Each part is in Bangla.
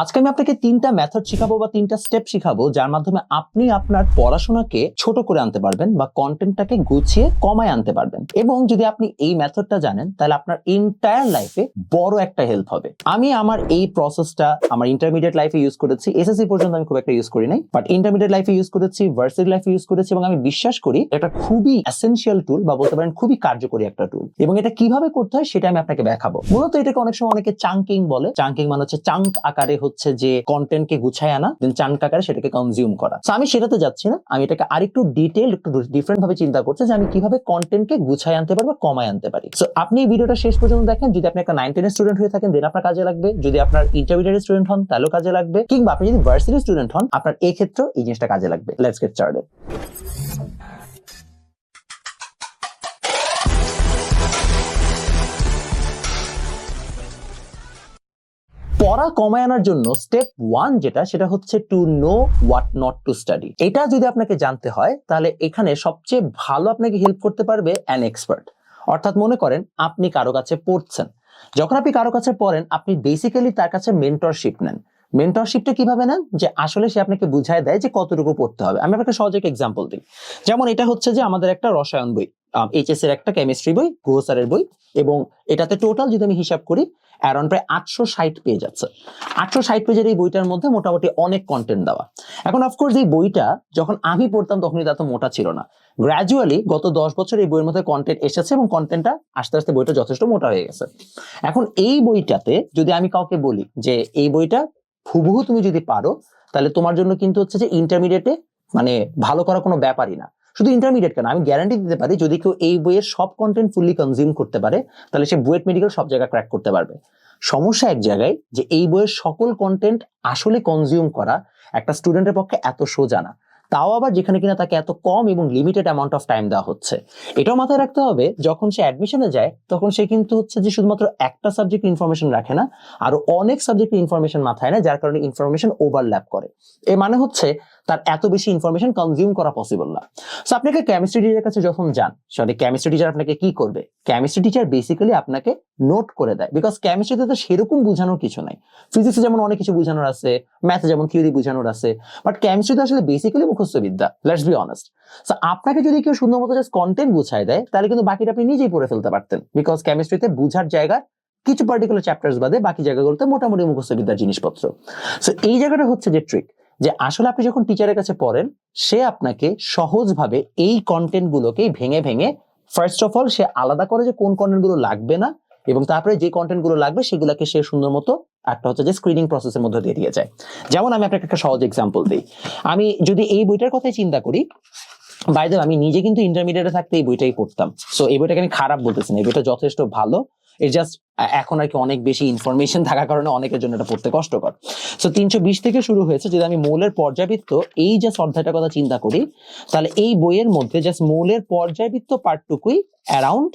আজকে আমি আপনাকে তিনটা মেথড শিখাবো বা তিনটা স্টেপ শিখাবো, যার মাধ্যমে আপনি আপনার পড়াশোনাকে ছোট করে আনতে পারবেন বা কন্টেন্টটাকে গুছিয়ে কমায় আনতে পারবেন। এবং যদি আপনি এই মেথডটা জানেন, তাহলে আপনার এন্টায়ার লাইফে বড় একটা হেল্প হবে। আমি আমার এই প্রসেসটা আমার ইন্টারমিডিয়েট লাইফে ইউজ করেছি। এসএসসি পর্যন্ত আমি খুব একটা ইউজ করি নাই বাট ইন্টারমিডিয়েট লাইফে ইউজ করেছি ভার্সিটি লাইফে ইউজ করেছি, এবং আমি বিশ্বাস করি এটা খুবই এসেনশিয়াল টুল বা বলতে পারেন খুবই কার্যকরী একটা টুল এবং এটা কীভাবে করতে হয়, সেটা আমি আপনাকে দেখাবো। মূলত এটাকে অনেক সময় অনেকে চাঙ্কিং বলে। চাঙ্কিং মানে হচ্ছে চাঙ্ক আকারে হচ্ছে যে কন্টেন্ট কে গুছায় আনা দেন চাঙ্ক আকারে সেটাকে কনজিউম করা। So, আমি সেটাতে যাচ্ছি না, আমি এটাকে আরেকটু ডিটেল একটু ডিফারেন্ট ভাবে চিন্তা করছি যে আমি কীভাবে কন্টেন্ট কে গুছায় আনতে পারব কমায় আনতে পারি। সো আপনি এই ভিডিওটা শেষ পর্যন্ত দেখেন, যদি আপনি একটা নাইন টেনের স্টুডেন্ট হয়ে থাকেন দেন আপনার কাজে লাগবে। যদি আপনার ইন্টারমিডিয়েট স্টুডেন্ট হন, তাহলেও কাজে লাগবে। কিংবা আপনি যদি ভার্সিটি স্টুডেন্ট হন, আপনার এই ক্ষেত্রেও এই জিনিসটা কাজে লাগবে। লেটস গেট স্টার্টেড পড়া কমায় আনার জন্য স্টেপ ওয়ান যেটা, সেটা হচ্ছে to know what not to study এটা যদি আপনাকে জানতে হয়, তাহলে এখানে সবচেয়ে ভালো আপনাকে হেল্প করতে পারবে অ্যান এক্সপার্ট অর্থাৎ মনে করেন, আপনি কারও কাছে পড়ছেন। যখন আপনি কারও কাছে পড়েন, আপনি বেসিক্যালি তার কাছে মেন্টরশিপ নেন। মেন্টরশিপটা কীভাবে নেন? যে আসলে সে আপনাকে বুঝায় দেয় যে কতটুকু পড়তে হবে। আমি আপনাকে সহজ একটা এক্সাম্পল দিই। যেমন এটা হচ্ছে যে আমাদের একটা রসায়ন বই এইচএস এর একটা কেমিস্ট্রি বই গুহ বই এবং এটাতে টোটাল যদি আমি হিসাব করি অ্যারাউন্ড প্রায় আটশো ষাট পেজ আছে। আটশো ষাট পেজের এই বইটার মধ্যে মোটামুটি অনেক কন্টেন্ট দেওয়া। এখন অফকোর্স এই বইটা যখন আমি পড়তাম তখন এটা এত মোটা ছিল না। গ্র্যাজুয়ালি গত দশ বছর এই বইয়ের মধ্যে কন্টেন্ট এসেছে এবং কন্টেন্টটা আস্তে আস্তে বইটা যথেষ্ট মোটা হয়ে গেছে। এখন এই বইটাতে যদি আমি কাউকে বলি যে এই বইটা হুবহু তুমি যদি পারো, তাহলে তোমার জন্য কিন্তু হচ্ছে যে ইন্টারমিডিয়েটে মানে ভালো করা কোনো ব্যাপারই না। শুধু ইন্টারমিডিয়েট কেন, আমি গ্যারান্টি দিতে পারি, যদি কেউ এই বইয়ের সব কন্টেন্ট ফুললি কনজিউম করতে পারে, তাহলে সে বুয়েট মেডিকেল সব জায়গায় ক্র্যাক করতে পারবে। সমস্যা এক জায়গায় যে এই বইয়ের সকল কন্টেন্ট আসলে কনজিউম করা একটা স্টুডেন্টের পক্ষে এত সোজা না। তাও আবার যেখানে কিনা তাকে এত কম এবং লিমিটেড অ্যামাউন্ট অফ টাইম দেওয়া হচ্ছে। এটাও মাথায় রাখতে হবে, যখন সে অ্যাডমিশনে যায়, তখন সে কিন্তু হচ্ছে যে শুধুমাত্র একটা সাবজেক্ট ইনফরমেশন রাখে না, আরও অনেক সাবজেক্ট ইনফরমেশন মাথায় না যার কারণে ইনফরমেশন ওভারল্যাপ করে। এর মানে হচ্ছে তার এত বেশি ইনফরমেশন কনজিউম করা পসিবল না। সো আপনাকে কেমিস্ট্রি টিচারের কাছে যখন যান, সরি কেমিস্ট্রি টিচার আপনাকে কি করবে? কেমিস্ট্রি টিচার বেসিক্যালি আপনাকে নোট করে দেয়। বিকজ কেমিস্ট্রিতে তো সেরকম বোঝানোর কিছু নাই। ফিজিক্সে যেমন অনেক কিছু বোঝানোর আছে ম্যাথে যেমন থিওরি বোঝানোর আছে বাট কেমিস্ট্রিতে আসলে বেসিক্যালি মুখস্থ বিদ্যা লেটস বি অনেস্ট সো আপনাকে যদি কেউ সুন্দর মতো জাস্ট কন্টেন্ট বুঝাই দেয়, তাহলে কিন্তু বাকিটা আপনি নিজেই পড়ে ফেলতে পারতেন। বিকজ কেমিস্ট্রিতে বুঝার জায়গা কিছু পার্টিকুলার চ্যাপ্টার্স বাদে বাকি জায়গাগুলোতে মোটামুটি মুখস্থ বিদ্যার জিনিসপত্র। সো এই জায়গাটা হচ্ছে যে ট্রিক যে আসলে আপনি যখন টিচারের কাছে পড়েন, সে আপনাকে সহজভাবে এই কন্টেন্ট গুলোকে ভেঙে ভেঙে ফার্স্ট অফ অল সে আলাদা করে যে কোন কন্টেন্টগুলো লাগবে না এবং তারপরে যে কন্টেন্টগুলো লাগবে, সেগুলোকে সে সুন্দর মতো একটা হচ্ছে যে স্ক্রিনিং প্রসেসের মধ্যে দিয়ে দিয়ে যায়। যেমন আমি আপনাকে একটা সহজ এক্সাম্পল দিই। আমি যদি এই বইটার কথাই চিন্তা করি বাইরে আমি নিজে কিন্তু ইন্টারমিডিয়েটে থাকতে এই বইটাই পড়তাম। সো এই বইটাকে আমি খারাপ বলতেছি না, এই বইটা যথেষ্ট ভালো। এর জাস্ট এখন আর কি অনেক বেশি ইনফরমেশন থাকার কারণে অনেকের জন্য এটা পড়তে কষ্টকর। সো তিনশো বিশ থেকে শুরু হয়েছে, যদি আমি মৌলের পর্যাবৃত্ত এই যে অধ্যায়টার কথা চিন্তা করি, তাহলে এই বইয়ের মধ্যে জাস্ট মৌলের পর্যাবৃত্ত পার্টটুকুই অ্যারাউন্ড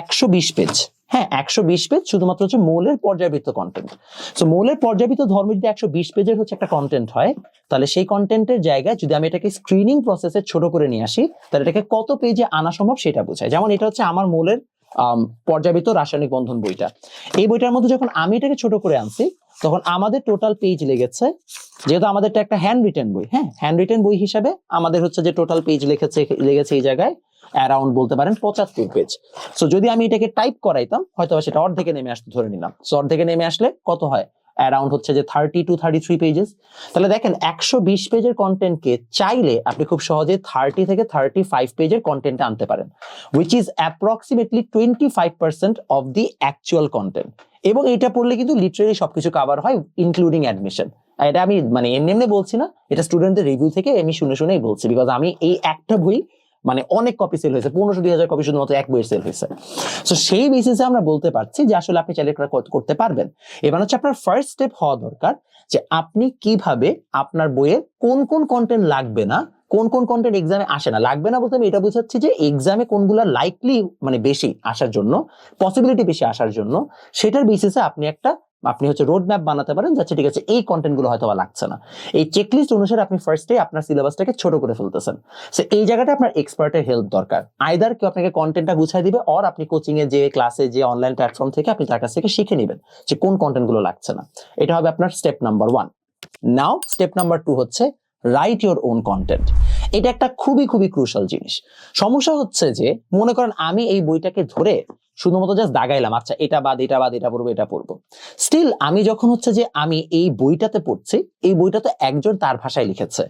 একশো বিশ পেজ হ্যাঁ একশো বিশ পেজ শুধুমাত্র হচ্ছে মৌলের পর্যাবৃত্ত কন্টেন্ট সো মৌলের পর্যাবৃত্ত ধর্ম যদি একশো বিশ পেজের হচ্ছে একটা কন্টেন্ট হয়, তাহলে সেই কন্টেন্টের জায়গায় যদি আমি এটাকে স্ক্রিনিং প্রসেসে ছোট করে নিয়ে আসি, তাহলে এটাকে কত পেজে আনা সম্ভব সেটা বোঝায়। যেমন এটা হচ্ছে আমার মৌলের আম, পর্যাবৃত্ত রাসায়নিক বন্ধন বইটা। এই বইটার মধ্যে যখন আমি এটাকে ছোট করে আনছি তখন আমাদের টোটাল পেজ লেগেছে যেহেতু আমাদের একটা হ্যান্ড রিটেন বই হ্যাঁ? হ্যান্ড রিটেন বই হিসাবে আমাদের হচ্ছে যে টোটাল পেজ লেখেছে লেগেছে এই জায়গায় অ্যারাউন্ড বলতে পারেন পঁচাত্তর পেজ সো যদি আমি এটাকে টাইপ করাইতাম হয়তো সেটা অর্ধেকে নেমে আসতে ধরে নিলাম। সো অর্ধেকে নেমে আসলে কত হয়? অ্যারাউন্ড হচ্ছে যে thirty two thirty three pages তাহলে দেখেন, একশো বিশ পেজের কন্টেন্টকে চাইলে আপনি খুব সহজে থার্টি থেকে থার্টি ফাইভ পেজের কন্টেন্ট আনতে পারেন which is approximately twenty five percent of the actual content এবং এটা পড়লে কিন্তু লিটারেলি সবকিছু কাভার হয় ইনক্লুডিং অ্যাডমিশন এটা আমি মানে এমনি এমনি বলছি না, এটা স্টুডেন্টদের রিভিউ থেকে আমি শুনে শুনেই বলছি বিকজ আমি এই একটা বই মানে অনেক কপি সেল হয়েছে, পনেরোশো, দুই হাজার কপি শুধুমাত্র এক বইয়ের সেল হয়েছে। তো সেই বেসিসে আমরা বলতে পারছি যে আসলে আপনি চাইলে করতে পারবেন। এবার হচ্ছে আপনার ফার্স্ট স্টেপ হওয়া দরকার যে আপনি কীভাবে আপনার বইয়ের কোন কোন কন্টেন্ট লাগবে না, কোন কোন কন্টেন্ট এক্সামে আসে না। লাগবে না বলতে আমি এটা বোঝাচ্ছি যে এক্সামে কোনগুলো লাইকলি মানে বেশি আসার জন্য পসিবিলিটি বেশি আসার জন্য, সেটার বেসিসে আপনি একটা আপনি হচ্ছে রোড ম্যাপ বানাতে পারেন, যাচ্ছে ঠিক আছে, এই কন্টেন্টগুলো হয়তো বা লাগছে না। এই চেকলিস্ট অনুসারে আপনি ফার্স্টে আপনার সিলেবাসটাকে ছোট করে ফেলতেছেন। সো এই জায়গাটা আপনার এক্সপার্টের হেল্প দরকার। আইদার কেউ আপনাকে কন্টেন্টটা গুছাই দিবে অর আপনি কোচিং এ যে ক্লাসে যে অনলাইন প্ল্যাটফর্ম থেকে আপনি তার কাছ থেকে শিখে নেবেন যে কোন কন্টেন্টগুলো লাগছে না। এটা হবে আপনার step number one now step number two হচ্ছে রাইট ইউর ওন কন্টেন্ট এটা একটা খুবই খুবই ক্রুশাল জিনিস। সমস্যা হচ্ছে যে, মনে করেন আমি এই বইটাকে ধরে শুধুমাত্র জাস্ট দাগাইলাম আচ্ছা এটা বাদ এটা বাদ, এটা পড়ব এটা পড়ব স্টিল আমি যখন হচ্ছে যে আমি এই বইটাতে পড়ছি, এই বইটা তো একজন তার ভাষায় লিখেছে।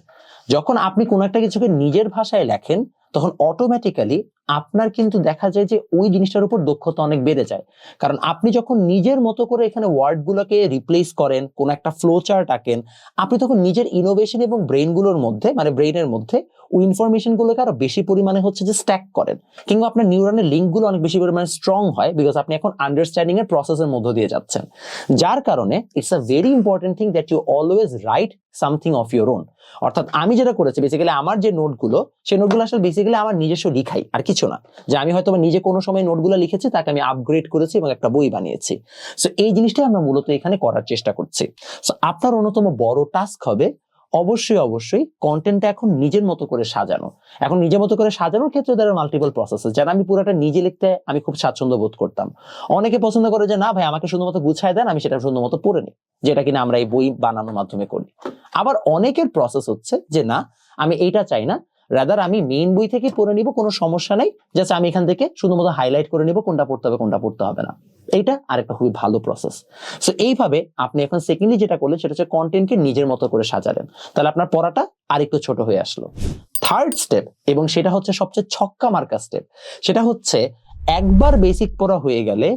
যখন আপনি কোনো একটা কিছুকে নিজের ভাষায় লেখেন, তখন অটোমেটিক্যালি আপনার কিন্তু দেখা যায় যে ওই জিনিসটার উপর দক্ষতা অনেক বেড়ে যায়। কারণ আপনি যখন নিজের মতো করে এখানে ওয়ার্ড গুলোকে রিপ্লেস করেন, কোন একটা ফ্লো চার্ট আঁকেন, আপনি তখন নিজের ইনোভেশন এবং ব্রেইনগুলোর মধ্যে মানে ব্রেইনের মধ্যে ওই ইনফরমেশন গুলোকে আরও বেশি পরিমাণে হচ্ছে যে স্ট্যাক করেন। কিংবা আপনার নিউরনের লিঙ্কগুলো অনেক বেশি পরিমাণে স্ট্রং হয় বিকজ আপনি এখন আন্ডারস্ট্যান্ডিং এর প্রসেসের মধ্য দিয়ে যাচ্ছেন। যার কারণে it's a very important thing that you always write something of your own অর্থাৎ আমি যেটা করেছি বেসিক্যালি আমার যে নোটগুলো সেই নোটগুলো আসলে বেসিক্যালি আমার নিজস্ব লিখাই, আর কিছু না? যে আমি হয়তো বা নিজে কোনো সময় নোটগুলো লিখেছি, তাকে আমি আপগ্রেড করেছি এবং একটা বই বানিয়েছি। সো এই জিনিসটাই আমরা মূলত এখানে করার চেষ্টা করছি। সো আপনার অন্যতম বড় টাস্ক হবে অবশ্যই অবশ্যই কন্টেন্টটা এখন নিজের মতো করে সাজানো। এখন নিজের মতো করে সাজানোর ক্ষেত্রে দ্বারা মাল্টিপল প্রসেসেস যারা আমি পুরোটা নিজে লিখতে আমি খুব স্বাচ্ছন্দ্য বোধ করতাম। অনেকে পছন্দ করে যে, না ভাই, আমাকে শুধুমাত্র গুছায় দেন, আমি সেটা শুধুমাত্র পড়ে নিই, যেটা কিনা আমরা এই বই বানানোর মাধ্যমে করি। আবার অনেকের প্রসেস হচ্ছে যে, না, আমি এইটা চাই না রাদার আমি মেইন বই থেকে পড়ে নিব, কোনো সমস্যা নাই। জাস্ট আমি এখান থেকে শুধুমাত্র হাইলাইট করে নিব, কোনটা পড়তে হবে, কোনটা পড়তে হবে না। এইটা আরেকটা খুবই ভালো প্রসেস সো এইভাবে আপনি এখন সেকেন্ডলি যেটা করলেন, সেটা হচ্ছে কন্টেন্টকে নিজের মতো করে সাজালেন। তাহলে আপনার পড়াটা আরেকটু ছোট হয়ে আসলো। থার্ড স্টেপ এবং সেটা হচ্ছে সবচেয়ে ছক্কা মার্কা স্টেপ সেটা হচ্ছে একবার বেসিক পড়া হয়ে গেলে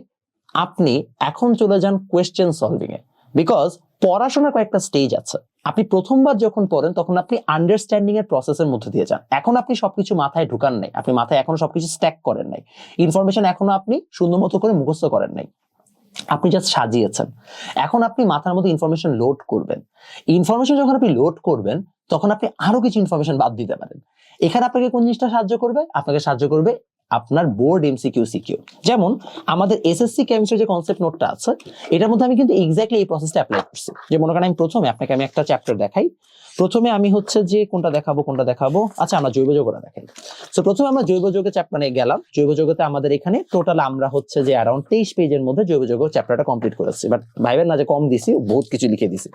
আপনি এখন চলে যান কোয়েশ্চেন সলভিং এ। বিকজ পড়াশোনার কয়েকটা স্টেজ আছে। আপনি প্রথমবার যখন পড়েন, তখন আপনি আন্ডারস্ট্যান্ডিং এর প্রসেসের মধ্যে দিয়ে যান। এখন আপনি সবকিছু মাথায় ঢুকান নাই। আপনি মাথায় এখনও সবকিছু স্ট্যাক করেন নাই। ইনফরমেশন এখনও আপনি সুন্দর মতো করে মুখস্থ করেন নাই। আপনি জাস্ট সাজিয়েছেন। এখন আপনি মাথার মধ্যে ইনফরমেশন লোড করবেন। ইনফরমেশন যখন আপনি লোড করবেন, তখন আপনি আরও কিছু ইনফরমেশন বাদ দিতে পারেন। এখানে আপনাকে কোন জিনিসটা সাহায্য করবে? আপনাকে সাহায্য করবে আপনার বোর্ড এমসিকিউ সিকিউ যেমন আমাদের এসএসসি কেমিস্ট্রি যে কনসেপ্ট নোটটা আছে, এটার মধ্যে আমি কিন্তু এক্স্যাক্টলি এই প্রসেসটা অ্যাপ্লাই করছি। যে মনে করেন আমি প্রথমে আপনাকে আমি একটা চ্যাপ্টার দেখাই। প্রথমে আমি হচ্ছে যে কোনটা দেখাবো কোনটা দেখাবো। আচ্ছা আমরা জৈব যৌগটা দেখাই। তো প্রথমে আমরা জৈব যৌগের চ্যাপ্টারে গেলাম। জৈব যৌগতে আমাদের এখানে টোটাল আমরা হচ্ছে যে অ্যারাউন্ড তেইশ পেজের মধ্যে জৈব যৌগ চ্যাপ্টারটা কমপ্লিট করেছি। বাট ভাইবেন না যে কম দিছি, বহুত কিছু লিখে দিছি।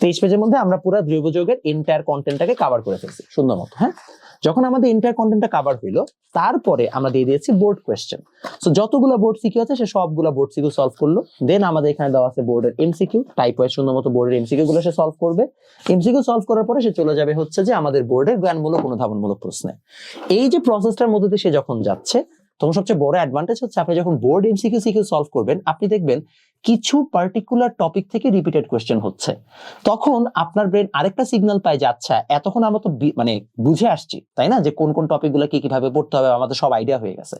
তেইশ পেজের মধ্যে আমরা পুরো জৈব যৌগের এন্টায়ার কন্টেন্টটাকে কভার করে ফেলছি, সুন্দর মতো হ্যাঁ? যখন আমাদের এন্টায়ার কন্টেন্টটা কভার হইল, তারপরে আমরা দিয়ে দিয়েছি বোর্ড কোয়েশ্চেন সো যতগুলো বোর্ড সিকিউ আছে, সে সবগুলো বোর্ড সিকিউ সলভ করল। দেন আমাদের এখানে দেওয়া আছে বোর্ডের এমসিকিউ টাইপ ওয়াইজ সুন্দর মতো বোর্ডের এমসিকিউ গুলো সে সলভ করবে। এমসিকিউ সলভ করার পরে সে চলে যাবে হচ্ছে যে আমাদের বোর্ডের জ্ঞানমূলক, অনুধাবনমূলক প্রশ্নে। এই যে প্রসেসটার মধ্যে দিয়ে সে যখন যাচ্ছে, তখন সবচেয়ে বড় অ্যাডভান্টেজ হচ্ছে আপনি যখন বোর্ড এমসিকিউ সিকিউ সলভ করবেন, আপনি দেখবেন কিছু পার্টিকুলার টপিক থেকে রিপিটেড কোয়েশ্চেন হচ্ছে। তখন আপনার ব্রেন আরেকটা সিগন্যাল পায় যে আচ্ছা এতক্ষণ আমরা তো মানে বুঝে আসছি, তাই না? যে, কোন কোন টপিকগুলো কি কীভাবে পড়তে হবে? আমাদের সব আইডিয়া হয়ে গেছে।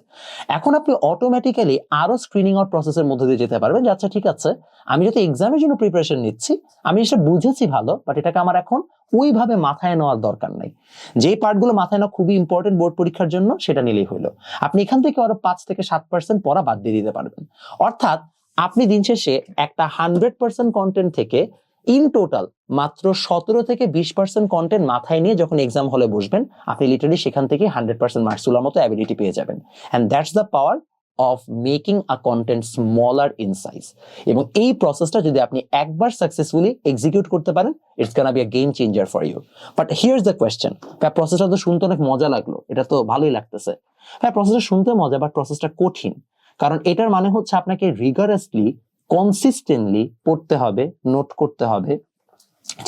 এখন আপনি অটোমেটিক্যালি আরও স্ক্রিনিং আউট প্রসেসের মধ্যে দিয়ে যেতে পারবেন যে আচ্ছা ঠিক আছে, আমি যদি এক্সামের জন্য প্রিপারেশন নিচ্ছি, আমি এটা বুঝেছি ভালো বাট এটাকে আমার এখন ওইভাবে মাথায় নেওয়ার দরকার নাই। যে পার্টগুলো মাথায় নেওয়া খুবই ইম্পর্টেন্ট বোর্ড পরীক্ষার জন্য, সেটা নিলেই হলো। আপনি এখান থেকে আরও পাঁচ থেকে সাত পার্সেন্ট পড়া বাদ দিয়ে দিতে পারবেন। অর্থাৎ আপনি দিন শেষে একটা হান্ড্রেড পার্সেন্ট কন্টেন্ট থেকে ইন টোটাল মাত্র সতেরো থেকে বিশ পার্সেন্ট কন্টেন্ট মাথায় নিয়ে যখন এক্সাম হলে বসবেন, আপনি লিটারালি সেখান থেকে হান্ড্রেড পার্সেন্ট মার্কস তোলার মতো অ্যাবিলিটি পেয়ে যাবেন। And that's the power of making a content smaller in size এবং এই প্রসেসটা যদি আপনি একবার সাকসেসফুলি এক্সিকিউট করতে পারেন it's gonna be a game changer for you but here's the question হ্যাঁ প্রসেসটা তো শুনতে অনেক মজা লাগল। এটা তো ভালোই লাগতেছে। হ্যাঁ প্রসেসটা শুনতে মজা বাট প্রসেসটা কঠিন। কারণ এটার মানে হচ্ছে আপনাকে রিগারাসলি কনসিস্টেন্টলি পড়তে হবে নোট করতে হবে,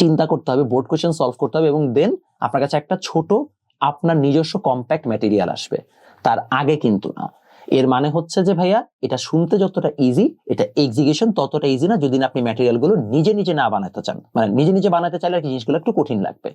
চিন্তা করতে হবে বোর্ড কোয়েশ্চেন সলভ করতে হবে এবং দেন আপনার কাছে একটা ছোট আপনার নিজস্ব কম্প্যাক্ট ম্যাটেরিয়াল আসবে। তার আগে কিন্তু না। এর মানে হচ্ছে যে ভাইয়া, এটা শুনতে যতটা ইজি এটা এক্সিকিউশন ততটা ইজি না যদি আপনি ম্যাটেরিয়ালগুলো নিজে নিজে না বানাতে চান। মানে নিজে নিজে বানাতে চাইলে আর জিনিসগুলো একটু কঠিন লাগবে।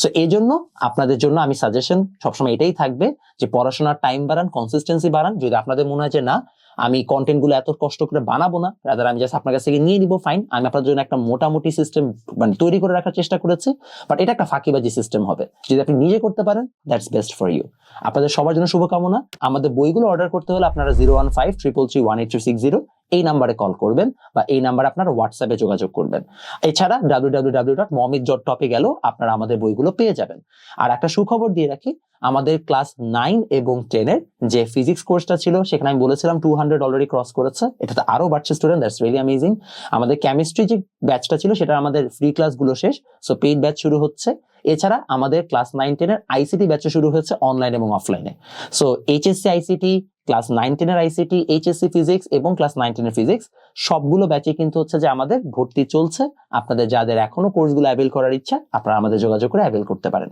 সো এই জন্য আপনাদের জন্য আমি সাজেশন সবসময় এটাই থাকবে যে পড়াশোনার টাইম বাড়ান কনসিস্টেন্সি বাড়ান। যদি আপনাদের মনে হয় যে না আমি কন্টেন্টগুলো এত কষ্ট করে বানাবো না রাদার আমি জাস্ট আপনার কাছ থেকে নিয়ে নিব ফাইন আমি আপনার জন্য একটা মোটামুটি সিস্টেম মানে তৈরি করে রাখার চেষ্টা করেছি বাট এটা একটা ফাঁকিবাজি সিস্টেম হবে। যদি আপনি নিজে করতে পারেন দ্যাটস বেস্ট ফর ইউ আপনাদের সবার জন্য শুভকামনা। আমাদের বইগুলো অর্ডার করতে হলে আপনারা zero one five triple three one eight three six zero এই নাম্বারে কল করবেন বা এই নাম্বারে আপনার হোয়াটসঅ্যাপে যোগাযোগ করবেন। এছাড়া ডাব্লিউ ডাব্লিউ ডাব্লিউ ডট মমিক ডট টপে গেলেও আপনারা আমাদের বইগুলো পেয়ে যাবেন। আর একটা সুখবর দিয়ে রাখি আমাদের ক্লাস নাইন এবং টেনের যে ফিজিক্স কোর্সটা ছিল, সেখানে আমি বলেছিলাম টু হান্ড্রেড অলরেডি ক্রস করেছে। এটাতে আরও বাড়ছে স্টুডেন্ট দ্যাটস রিয়েলি অ্যামেজিং আমাদের কেমিস্ট্রি যে ব্যাচটা ছিল, সেটা আমাদের ফ্রি ক্লাসগুলো শেষ সো পেইড ব্যাচ শুরু হচ্ছে। এছাড়া আমাদের ক্লাস নাইন টেনের আইসিটি ব্যাচও শুরু হয়েছে অনলাইন এবং অফলাইনে so HSC ICT class nine টেনের আইসিটি এইচএসসি ফিজিক্স এবং ক্লাস নাইন টেনের ফিজিক্স সবগুলো ব্যাচে কিন্তু হচ্ছে যে আমাদের ভর্তি চলছে। আপনাদের যাদের এখনও কোর্সগুলো অ্যাভেল করার ইচ্ছা, আপনারা আমাদের যোগাযোগ করে অ্যাভেল করতে পারেন।